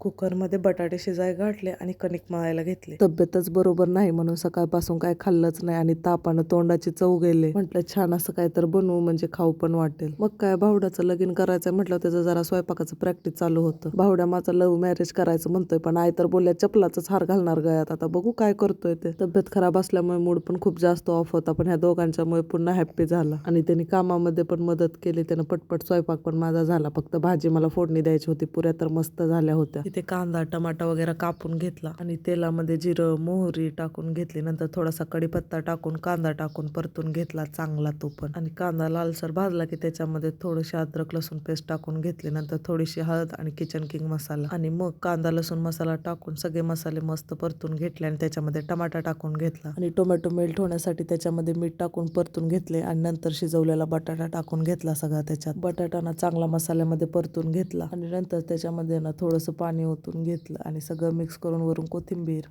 कुकरमध्ये बटाटे शिजाय घातले आणि कणिक मळायला घेतले. तब्येतच बरोबर नाही म्हणून सकाळपासून काय खाल्लंच नाही आणि तापानं तोंडाची चव गेले. म्हटलं छान असं काय तर बनवू म्हणजे खाऊ पण वाटेल. मग काय भावड्याचं लगीन करायचं म्हटलं त्याचं जरा स्वयंपाकाचं प्रॅक्टिस चालू होतं. भावड्या माझा लव्ह मॅरेज करायचं म्हणतोय पण आई तर बोलल्या चपलाच हार घालणार गळ्यात आता बघू काय करतोय ते. तब्येत खराब असल्यामुळे मूड पण खूप जास्त ऑफ होता पण ह्या दोघांच्यामुळे पुन्हा हॅप्पी झाला. आणि त्यांनी कामामध्ये पण मदत केली त्यानं पटपट स्वयंपाक पण माझा झाला. फक्त भाजी मला फोडणी द्यायची होती पुऱ्या तर मस्त झाल्या होत्या. तिथे कांदा टमाटा वगैरे कापून घेतला आणि तेलामध्ये जिरं मोहरी टाकून घेतली. नंतर थोडासा कढीपत्ता टाकून कांदा टाकून परतून घेतला चांगला तो पण. आणि कांदा लालसर भाजला की त्याच्यामध्ये थोडीशी अद्रक लसूण पेस्ट टाकून घेतली. नंतर थोडीशी हळद आणि किचन किंग मसाला. आणि मग कांदा लसूण मसाला टाकून सगळे मसाले मस्त परतून घेतले आणि त्याच्यामध्ये टमाटा टाकून घेतला. आणि टोमॅटो मेल्ट होण्यासाठी त्याच्यामध्ये मीठ टाकून परतून घेतले आणि नंतर शिजवलेला बटाटा टाकून घेतला सगळा त्याच्यात. बटाटा ना चांगला मसाल्यामध्ये परतून घेतला आणि नंतर त्याच्यामध्ये ना थोडंसं पाणी ओतून घेतलं आणि सगळं मिक्स करून वरून कोथिंबीर